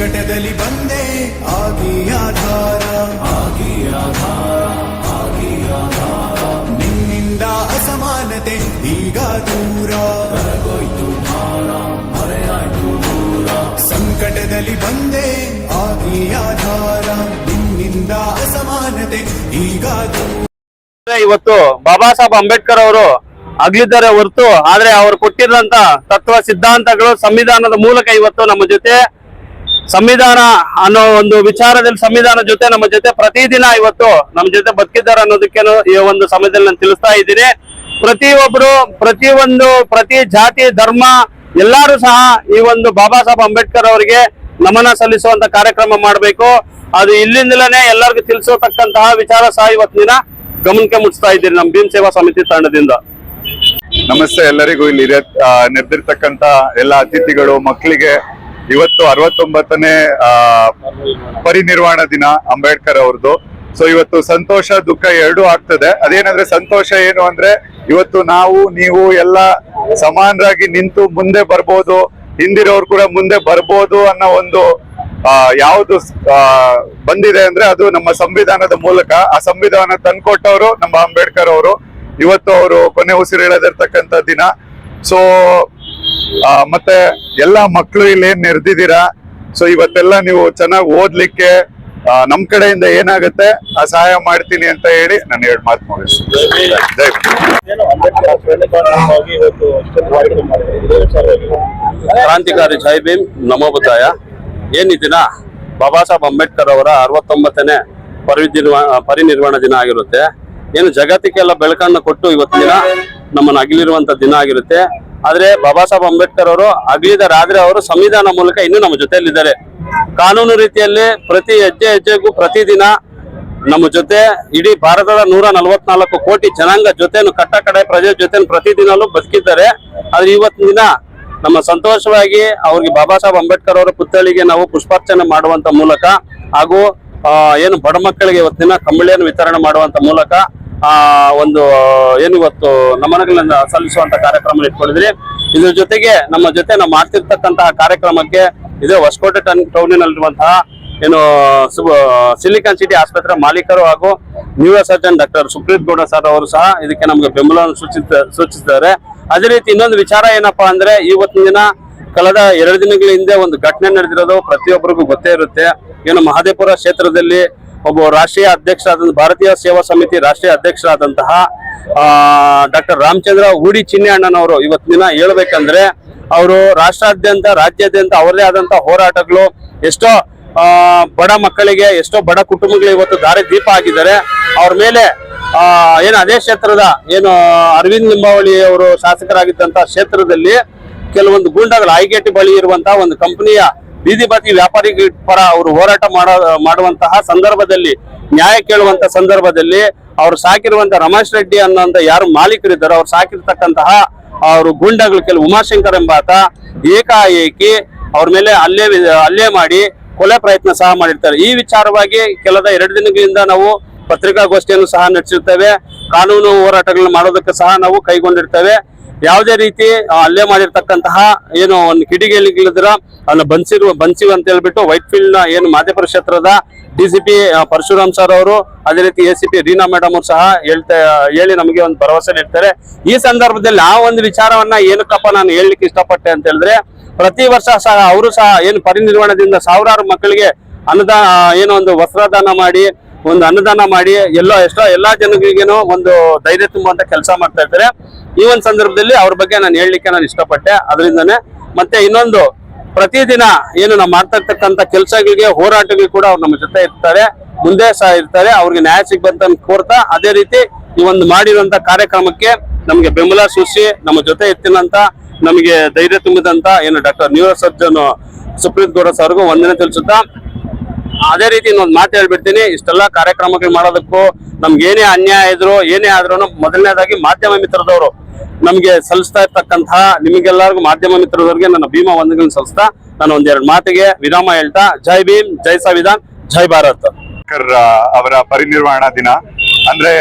ಸಂಕಟದಲ್ಲಿ ಬಂದೆ. ಆಗಿ ಆಧಾರ ಆಗಿ ಆಧಾರ ಆಗಿ ಆಧಾರ. ನಿನ್ನಿಂದ ಅಸಮಾನತೆ, ಈಗ ದೂರ. ಕರಗೋಯ್ತು ಭಾರ, ಮರೆಯಾಯ್ತು ದೂರ. ಸಂಕಟದಲ್ಲಿ ಬಂದೆ, ಆಗಿ ಆಧಾರ. ನಿನ್ನಿಂದ ಅಸಮಾನತೆ, ಈಗ ದೂರ. ಇವತ್ತು ಬಾಬಾ ಸಾಹೇಬ್ ಅಂಬೇಡ್ಕರ್ ಅವರು ಅಗಲಿದ್ದಾರೆ ಹೊರತು, ಆದ್ರೆ ಅವರು ಕೊಟ್ಟಿರುವಂತ ತತ್ವ, ಸಿದ್ಧಾಂತಗಳು, ಸಂವಿಧಾನದ ಮೂಲಕ ಇವತ್ತು ನಮ್ಮ ಜೊತೆ ಸಂವಿಧಾನ ಅನ್ನೋ ಒಂದು ವಿಚಾರದಲ್ಲಿ ಸಂವಿಧಾನ ಜೊತೆ ನಮ್ಮ ಜೊತೆ ಪ್ರತಿದಿನ ಇವತ್ತು ನಮ್ಮ ಜೊತೆ ಬದುಕಿದ್ದಾರೆ ಅನ್ನೋದಕ್ಕೆ ಈ ಒಂದು ಸಮಯದಲ್ಲಿ ನಾನು ತಿಳಿಸ್ತಾ ಇದ್ದೀನಿ. ಪ್ರತಿಯೊಬ್ಬರು ಪ್ರತಿಯೊಂದು, ಪ್ರತಿ ಜಾತಿ, ಧರ್ಮ, ಎಲ್ಲರೂ ಸಹ ಈ ಒಂದು ಬಾಬಾ ಸಾಹೇಬ್ ಅಂಬೇಡ್ಕರ್ ಅವರಿಗೆ ನಮನ ಸಲ್ಲಿಸುವಂತ ಕಾರ್ಯಕ್ರಮ ಮಾಡಬೇಕು. ಅದು ಇಲ್ಲಿಂದಲೇ ಎಲ್ಲರಿಗೂ ತಿಳಿಸತಕ್ಕಂತಹ ವಿಚಾರ ಸಹ ದಿನ ಗಮನಕ್ಕೆ ಮುಟ್ಸ್ತಾ ಇದ್ದೀರಿ ನಮ್ಮ ಭೀಮ್ ಸೇವಾ ಸಮಿತಿ ತಂಡದಿಂದ. ನಮಸ್ತೆ ಎಲ್ಲರಿಗೂ. ಇಲ್ಲಿ ನೆರೆದಿರ್ತಕ್ಕಂತ ಎಲ್ಲ ಅತಿಥಿಗಳು, ಮಕ್ಕಳಿಗೆ ಇವತ್ತು ಅರವತ್ತೊಂಬತ್ತನೇ ಪರಿನಿರ್ವಾಣ ದಿನ ಅಂಬೇಡ್ಕರ್ ಅವ್ರದ್ದು. ಸೊ ಇವತ್ತು ಸಂತೋಷ, ದುಃಖ ಎರಡೂ ಆಗ್ತದೆ. ಅದೇನಂದ್ರೆ ಸಂತೋಷ ಏನು ಅಂದ್ರೆ, ಇವತ್ತು ನಾವು, ನೀವು ಎಲ್ಲ ಸಮಾನರಾಗಿ ನಿಂತು ಮುಂದೆ ಬರ್ಬೋದು, ಹಿಂದಿರೋರು ಕೂಡ ಮುಂದೆ ಬರ್ಬೋದು ಅನ್ನೋ ಒಂದು ಯಾವುದು ಬಂದಿದೆ ಅಂದ್ರೆ ಅದು ನಮ್ಮ ಸಂವಿಧಾನದ ಮೂಲಕ. ಆ ಸಂವಿಧಾನ ತಂದ್ಕೊಟ್ಟವರು ನಮ್ಮ ಅಂಬೇಡ್ಕರ್ ಅವರು. ಇವತ್ತು ಅವರು ಕೊನೆ ಉಸಿರೆಳೆದಿರ್ತಕ್ಕಂಥ ದಿನ. ಸೊ ಮತ್ತೆ ಎಲ್ಲ ಮಕ್ಕಳು ಇಲ್ಲಿ ಏನ್ ನೆರೆದಿದ್ದೀರಾ? ಸೊ ಇವತ್ತೆಲ್ಲ ನೀವು ಚೆನ್ನಾಗಿ ಓದ್ಲಿಕ್ಕೆ ಆ, ನಮ್ ಕಡೆಯಿಂದ ಏನಾಗುತ್ತೆ ಆ ಸಹಾಯ ಮಾಡ್ತೀನಿ ಅಂತ ಹೇಳಿ ನಾನು ಎರಡು ಮಾತು ಮುಗಿಸ್ತೀನಿ. ಕ್ರಾಂತಿಕಾರಿ ಜೈ ಭೀಮ್ ನಮೋ ಬುದ್ಧಾಯ. ಏನ್ ಈ ದಿನ? ಬಾಬಾ ಸಾಹೇಬ್ ಅಂಬೇಡ್ಕರ್ ಅವರ ಅರವತ್ತೊಂಬತ್ತನೇ ಪರಿನಿರ್ವಾಣ ಪರಿನಿರ್ವಾಣ ದಿನ ಆಗಿರುತ್ತೆ. ಏನು ಜಗತ್ತಿಗೆಲ್ಲ ಬೆಳಕನ್ನು ಕೊಟ್ಟು ಇವತ್ತಿನ ದಿನ ನಮ್ಮನ್ನ ಅಗಲಿರುವಂತ ದಿನ ಆಗಿರುತ್ತೆ. ಆದ್ರೆ ಬಾಬಾ ಸಾಹೇಬ್ ಅಂಬೇಡ್ಕರ್ ಅವರು ಅಗಲಿದರಾದ್ರೆ ಅವರು ಸಂವಿಧಾನ ಮೂಲಕ ಇನ್ನು ನಮ್ಮ ಜೊತೆಯಲ್ಲಿದ್ದಾರೆ. ಕಾನೂನು ರೀತಿಯಲ್ಲಿ ಪ್ರತಿ ಹೆಜ್ಜೆ ಹೆಜ್ಜೆಗೂ ಪ್ರತಿದಿನ ನಮ್ಮ ಜೊತೆ ಇಡೀ ಭಾರತದ ನೂರ ನಲವತ್ನಾಲ್ಕು ಕೋಟಿ ಜನಾಂಗ ಜೊತೆನು ಕಟ್ಟ ಕಡೆ ಪ್ರಜೆ ಜೊತೆ ಪ್ರತಿದಿನಲೂ ಬದುಕಿದ್ದಾರೆ. ಆದ್ರೆ ಇವತ್ತಿನ ದಿನ ನಮ್ಮ ಸಂತೋಷವಾಗಿ ಅವ್ರಿಗೆ ಬಾಬಾ ಸಾಹೇಬ್ ಅಂಬೇಡ್ಕರ್ ಅವರ ಪುತ್ಥಳಿಗೆ ನಾವು ಪುಷ್ಪಾರ್ಚನೆ ಮಾಡುವಂತ ಮೂಲಕ ಹಾಗೂ ಏನು ಬಡ ಮಕ್ಕಳಿಗೆ ಇವತ್ತಿನ ಕಂಬಳಿಯನ್ನು ವಿತರಣೆ ಮಾಡುವಂತ ಮೂಲಕ ಆ, ಒಂದು, ಏನು ಇವತ್ತು ನಮನಗಳನ್ನ ಸಲ್ಲಿಸುವಂತ ಕಾರ್ಯಕ್ರಮ ಇಟ್ಕೊಂಡಿದ್ರಿ. ಇದ್ರ ಜೊತೆಗೆ ನಮ್ಮ ಜೊತೆ ನಾವು ಮಾಡ್ತಿರ್ತಕ್ಕಂತಹ ಕಾರ್ಯಕ್ರಮಕ್ಕೆ ಇದೇ ಹೊಸಕೋಟೆ ಟನ್ ಟೌನಿನಲ್ಲಿರುವಂತಹ ಏನು ಸಿಲಿಕಾನ್ ಸಿಟಿ ಆಸ್ಪತ್ರೆ ಮಾಲೀಕರು ಹಾಗೂ neuro surgeon doctor Supreeth Gowda sir ಅವರು ಸಹ ಇದಕ್ಕೆ ನಮಗೆ ಬೆಂಬಲವನ್ನು ಸೂಚಿಸ ಸೂಚಿಸಿದ್ದಾರೆ ಅದೇ ರೀತಿ ಇನ್ನೊಂದು ವಿಚಾರ ಏನಪ್ಪಾ ಅಂದ್ರೆ ಇವತ್ತಿನ ದಿನ ಕಳೆದ ಎರಡು ದಿನಗಳ ಹಿಂದೆ ಒಂದು ಘಟನೆ ನಡೆದಿರೋದು ಪ್ರತಿಯೊಬ್ಬರಿಗೂ ಗೊತ್ತೇ ಇರುತ್ತೆ. ಏನು ಮಹದೇಪುರ ಕ್ಷೇತ್ರದಲ್ಲಿ ಒಬ್ಬ ರಾಷ್ಟ್ರೀಯ ಅಧ್ಯಕ್ಷರಾದ ಭಾರತೀಯ ಸೇವಾ ಸಮಿತಿ ರಾಷ್ಟ್ರೀಯ ಅಧ್ಯಕ್ಷರಾದಂತಹ ಡಾಕ್ಟರ್ ರಾಮಚಂದ್ರ ಹೂಡಿ ಅಣ್ಣನವರು ಇವತ್ತಿನ ಹೇಳ್ಬೇಕಂದ್ರೆ, ಅವರು ರಾಷ್ಟ್ರಾದ್ಯಂತ, ರಾಜ್ಯಾದ್ಯಂತ ಅವರದೇ ಆದಂತಹ ಹೋರಾಟಗಳು ಎಷ್ಟೋ ಬಡ ಮಕ್ಕಳಿಗೆ, ಎಷ್ಟೋ ಬಡ ಕುಟುಂಬಗಳು ಇವತ್ತು ದಾರಿ ದೀಪ ಆಗಿದ್ದಾರೆ ಅವ್ರ ಮೇಲೆ ಏನು ಅದೇ ಕ್ಷೇತ್ರದ, ಏನು ಅರವಿಂದ್ ಲಿಂಬಾವಳಿ ಅವರು ಶಾಸಕರಾಗಿದ್ದಂತಹ ಕ್ಷೇತ್ರದಲ್ಲಿ ಕೆಲವೊಂದು ಗೂಂಡಾಗಳು ಐಗೇಟಿ ಬಳಿ ಇರುವಂತಹ ಒಂದು ಕಂಪನಿಯ ಬೀದಿ ಬದಿ ವ್ಯಾಪಾರಿ ಪರ ಅವರು ಹೋರಾಟ ಮಾಡೋ, ಮಾಡುವಂತಹ ಸಂದರ್ಭದಲ್ಲಿ, ನ್ಯಾಯ ಕೇಳುವಂತ ಸಂದರ್ಭದಲ್ಲಿ ಅವರು ಸಾಕಿರುವಂತ ರಮೇಶ್ ರೆಡ್ಡಿ ಅನ್ನೋಂತ ಯಾರು ಮಾಲೀಕರಿದ್ದಾರೋ ಅವ್ರು ಸಾಕಿರ್ತಕ್ಕಂತಹ ಅವರು ಗೂಂಡಾಗಳು ಕೆಲವು ಉಮಾಶಂಕರ್ ಎಂಬಾತ ಏಕಾಏಕಿ ಅವ್ರ ಮೇಲೆ ಅಲ್ಲೇ ಅಲ್ಲೇ ಮಾಡಿ ಕೊಲೆ ಪ್ರಯತ್ನ ಸಹ ಮಾಡಿರ್ತಾರೆ. ಈ ವಿಚಾರವಾಗಿ ಕೆಲದ ಎರಡು ದಿನಗಳಿಂದ ನಾವು ಪತ್ರಿಕಾಗೋಷ್ಠಿಯನ್ನು ಸಹ ನಡೆಸಿರ್ತೇವೆ ಕಾನೂನು ಹೋರಾಟಗಳನ್ನು ಮಾಡೋದಕ್ಕೆ ಸಹ ನಾವು ಕೈಗೊಂಡಿರ್ತೇವೆ. ಯಾವುದೇ ರೀತಿ ಅಲ್ಲೇ ಮಾಡಿರ್ತಕ್ಕಂತಹ ಏನು ಒಂದು ಕಿಡಿಗೇಲಿಗಳಿದ್ರ ಅಲ್ಲಿ ಬನ್ಸಿರುವ ಬನ್ಸಿವ್ ಅಂತ ಹೇಳ್ಬಿಟ್ಟು ವೈಟ್ ಫೀಲ್ಡ್ನ ಏನು ಮಾದೇಪುರ ಕ್ಷೇತ್ರದ D C P Parashuram sir ಅವರು ಅದೇ ರೀತಿ A C P Reena madam ಅವರು ಸಹ ಹೇಳ್ತಾ, ಹೇಳಿ ನಮಗೆ ಒಂದು ಭರವಸೆ ನೀಡ್ತಾರೆ. ಈ ಸಂದರ್ಭದಲ್ಲಿ ಆ ಒಂದು ವಿಚಾರವನ್ನ ಏನಕ್ಕಪ್ಪ ನಾನು ಹೇಳಲಿಕ್ಕೆ ಇಷ್ಟಪಟ್ಟೆ ಅಂತ ಹೇಳಿದ್ರೆ, ಪ್ರತಿ ವರ್ಷ ಸಹ ಅವರು ಸಹ ಏನು ಪರಿನಿರ್ವಾಣದಿಂದ ಸಾವಿರಾರು ಮಕ್ಕಳಿಗೆ ಅನುದಾನ ಏನೋ ಒಂದು ವಸ್ತ್ರದಾನ ಮಾಡಿ, ಒಂದು ಅನುದಾನ ಮಾಡಿ, ಎಲ್ಲೋ ಎಷ್ಟೋ ಎಲ್ಲಾ ಜನಗಳಿಗೇನೋ ಒಂದು ಧೈರ್ಯ ತುಂಬುವಂತ ಕೆಲಸ ಮಾಡ್ತಾ ಇರ್ತಾರೆ ಈ ಒಂದು ಸಂದರ್ಭದಲ್ಲಿ ಅವ್ರ ಬಗ್ಗೆ ನಾನು ಹೇಳಲಿಕ್ಕೆ ನಾನು ಇಷ್ಟಪಟ್ಟೆ. ಅದರಿಂದನೇ ಮತ್ತೆ ಇನ್ನೊಂದು, ಪ್ರತಿದಿನ ಏನು ನಾವು ಮಾಡ್ತಾ ಇರ್ತಕ್ಕಂಥ ಕೆಲಸಗಳಿಗೆ ಹೋರಾಟಗಳಿಗೆ ಕೂಡ ಅವ್ರು ನಮ್ಮ ಜೊತೆ ಇರ್ತಾರೆ. ಮುಂದೆ ಸಹ ಇರ್ತಾರೆ. ಅವ್ರಿಗೆ ನ್ಯಾಯ ಸಿಗ್ಬಂತ ಕೋರ್ತಾ. ಅದೇ ರೀತಿ ಈ ಒಂದು ಮಾಡಿರುವಂತ ಕಾರ್ಯಕ್ರಮಕ್ಕೆ ನಮಗೆ ಬೆಂಬಲ ಸೂಚಿಸಿ, ನಮ್ಮ ಜೊತೆ ಇರ್ತೀನಂತ ನಮಗೆ ಧೈರ್ಯ ತುಂಬಿದಂತ ಏನು doctor neuro surgeon Supreeth Gowda ಸರ್ಗೂ ವಂದನೆ ತಿಳಿಸುತ್ತಾ, ಅದೇ ರೀತಿ ಇನ್ನೊಂದು ಮಾತು ಹೇಳ್ಬಿಡ್ತೀನಿ. ಇಷ್ಟೆಲ್ಲ ಕಾರ್ಯಕ್ರಮಗಳು ಮಾಡೋದಕ್ಕೂ ನಮ್ಗೆ ಏನೇ ಅನ್ಯಾಯ ಇದ್ರು, ಏನೇ ಆದ್ರೂ ಮೊದಲನೇದಾಗಿ ಮಾಧ್ಯಮ ಮಿತ್ರದವರು ನಮ್ಗೆ ಸಲ್ಲಿಸ್ತಾ ಇರ್ತಕ್ಕಂತಹ ನಿಮಗೆಲ್ಲರಿಗೂ ಮಾಧ್ಯಮ ಮಿತ್ರರಿಗೆ ನನ್ನ ಭೀಮಾ ವಂದನೆಗಳನ್ನು ಸಲ್ಲಿಸ್ತಾ ನಾನು ಒಂದೆರಡು ಮಾತಿಗೆ ವಿರಾಮ ಹೇಳ್ತಾ, ಜೈ ಭೀಮ್, ಜೈ ಸಂವಿಧಾನ್, ಜೈ ಭಾರತ್. ಅವರ ಪರಿನಿರ್ವಾಣ ದಿನ. ಅಂದ್ರೆ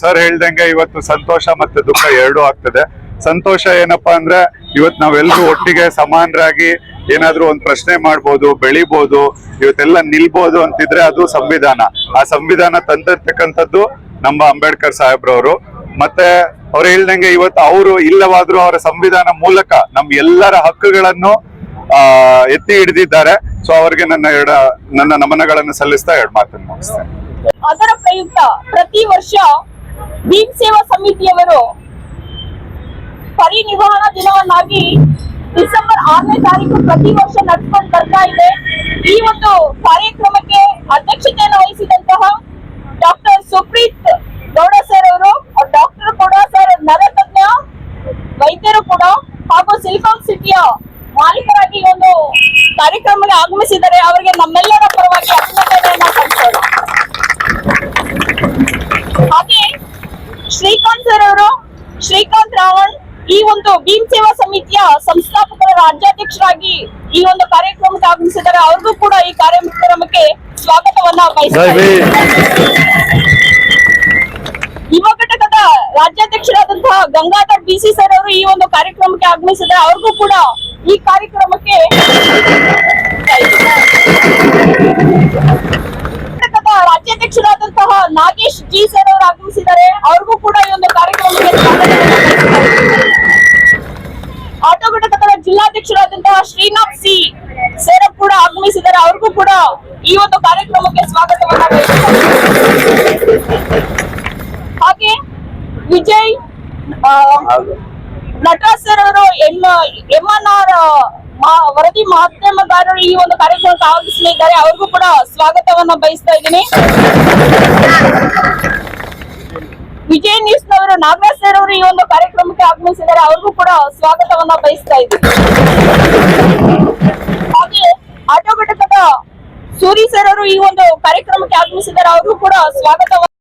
ಸರ್ ಹೇಳ್ದಂಗೆ ಇವತ್ತು ಸಂತೋಷ ಮತ್ತೆ ದುಃಖ ಎರಡೂ ಆಗ್ತದೆ. ಸಂತೋಷ ಏನಪ್ಪಾ ಅಂದ್ರೆ, ಇವತ್ತು ನಾವೆಲ್ಲರೂ ಒಟ್ಟಿಗೆ ಸಮಾನರಾಗಿ ಏನಾದ್ರೂ ಒಂದು ಪ್ರಶ್ನೆ ಮಾಡ್ಬೋದು, ಬೆಳಿಬೋದು, ಇವತ್ತೆಲ್ಲ ನಿಲ್ಬೋದು ಅಂತಿದ್ರೆ ಅದು ಸಂವಿಧಾನ. ಆ ಸಂವಿಧಾನ ತಂದಿರ್ತಕ್ಕಂಥದ್ದು ನಮ್ಮ ಅಂಬೇಡ್ಕರ್ ಸಾಹೇಬ್ರವರು. ಮತ್ತೆ ಅವ್ರು ಹೇಳ್ದಂಗೆ ಇವತ್ತು ಅವರು ಇಲ್ಲವಾದ್ರೂ ಅವರ ಸಂವಿಧಾನ ಮೂಲಕ ನಮ್ ಎಲ್ಲರ ಹಕ್ಕುಗಳನ್ನು, ಆ, ಎತ್ತಿ ಹಿಡಿದಿದ್ದಾರೆ. ಸೊ ಅವರಿಗೆ ನನ್ನ ಎರಡ, ನನ್ನ ನಮನಗಳನ್ನು ಸಲ್ಲಿಸ್ತಾ ಎರಡು ಮಾತನ್ನು ಮುಗಿಸ್ತೇನೆ. ಅದರ ಪ್ರಯುಕ್ತ ಪ್ರತಿ ವರ್ಷ ಭೀಮ್ ಸೇವಾ ಸಮಿತಿಯವರು ಪರಿನಿರ್ವಹಣಾ ದಿನವನ್ನಾಗಿ ಡಿಸೆಂಬರ್ ಆರನೇ ತಾರೀಕು ಪ್ರತಿ ವರ್ಷ ನಡ್ಕೊಂಡು ಬರ್ತಾ ಇದೆ. ಈ ಒಂದು ಕಾರ್ಯಕ್ರಮಕ್ಕೆ ಅಧ್ಯಕ್ಷತೆಯನ್ನು ವಹಿಸಿದಂತಹ ಡಾಕ್ಟರ್ ಸುಪ್ರೀತ್ ಗೌಡ ಸರ್ ಅವರು ಡಾಕ್ಟರ್ ಕೂಡ ಸರ್ ನರತಜ್ಞ ವೈದ್ಯರು ಕೂಡ ಹಾಗೂ ಸಿಲಿಕಾನ್ ಸಿಟಿಯ ಮಾಲೀಕರಾಗಿ ಒಂದು ಕಾರ್ಯಕ್ರಮಕ್ಕೆ ಆಗಮಿಸಿದರೆ ಅವರಿಗೆ ನಮ್ಮೆಲ್ಲರ ಪರವಾಗಿ ಅಭಿನಂದನೆಯನ್ನ ಸಲ್ಲಿಸೋಣ ಹಾಗೆ ಶ್ರೀಕಾಂತ್ ಸರ್ ಅವರು ಶ್ರೀಕಾಂತ್ ರಾವಣ್ ಈ ಒಂದು ಭೀಮ್ ಸೇವಾ ಸಮಿತಿಯ ಸಂಸ್ಥಾಪಕರ ರಾಜ್ಯಾಧ್ಯಕ್ಷರಾಗಿ ಈ ಒಂದು ಕಾರ್ಯಕ್ರಮಕ್ಕೆ ಆಗಮಿಸಿದರೆ ಅವ್ರಿಗೂ ಕೂಡ ಈ ಕಾರ್ಯಕ್ರಮಕ್ಕೆ ಸ್ವಾಗತವನ್ನ ಯುವ ಘಟಕದ ರಾಜ್ಯಾಧ್ಯಕ್ಷರಾದಂತಹ ಗಂಗಾಧರ್ ಬಿಸಿ ಸರ್ ಅವರು ಈ ಒಂದು ಕಾರ್ಯಕ್ರಮಕ್ಕೆ ಆಗಮಿಸಿದ್ರೆ ಅವ್ರಿಗೂ ಕೂಡ ಈ ಕಾರ್ಯಕ್ರಮಕ್ಕೆ ರಾಜ್ಯಾಧ್ಯಕ್ಷರಾದಂತಹ ನಾಗೇಶ್ ಜಿ ಸರ್ ಅವರು ಆಗಮಿಸಿದ್ದಾರೆ ಅವ್ರಿಗೂ ಕೂಡ ಈ ಒಂದು ಕಾರ್ಯಕ್ರಮಕ್ಕೆ. ಆಟೋ ಘಟಕದ ಜಿಲ್ಲಾಧ್ಯಕ್ಷರಾದಂತಹ ಶ್ರೀನಾಥ್ ಸಿ ಸರ್ ಕೂಡ ಆಗಮಿಸಿದ್ದಾರೆ ಅವ್ರಿಗೂ ಕೂಡ ಈ ಒಂದು ಕಾರ್ಯಕ್ರಮಕ್ಕೆ ಸ್ವಾಗತವನ್ನ ಬಯಸ್ತಾರೆ. ಹಾಗೆ ವಿಜಯ್ ಆ, ನಟರಾಜ್ ಸರ್ ಅವರು ಎಂ ಎಂ ಎನ್ ಆರ್ ವರದಿ ಮಾಧ್ಯಮಗಾರರು ಈ ಒಂದು ಕಾರ್ಯಕ್ರಮಕ್ಕೆ ಆಗಮಿಸಲಿದ್ದಾರೆ ಅವ್ರಿಗೂ ಕೂಡ ಸ್ವಾಗತವನ್ನ ಬಯಸ್ತಾ ಇದ್ದೀನಿ. ವಿಜಯ್ ನ್ಯೂಸ್ ನವರು ನಾಗರಾಜ್ ಸರ್ ಅವರು ಈ ಒಂದು ಕಾರ್ಯಕ್ರಮಕ್ಕೆ ಆಗಮಿಸಿದ್ದಾರೆ. ಅವ್ರಿಗೂ ಕೂಡ ಸ್ವಾಗತವನ್ನ ಬಯಸ್ತಾ ಇದ್ದೀನಿ. ಹಾಗೆ ಆಟೋ ಘಟಕದ ಸೂರಿ ಸರ್ ಅವರು ಈ ಒಂದು ಕಾರ್ಯಕ್ರಮಕ್ಕೆ ಆಗಮಿಸಿದ್ದಾರೆ. ಅವ್ರಿಗೂ ಕೂಡ ಸ್ವಾಗತವನ್ನ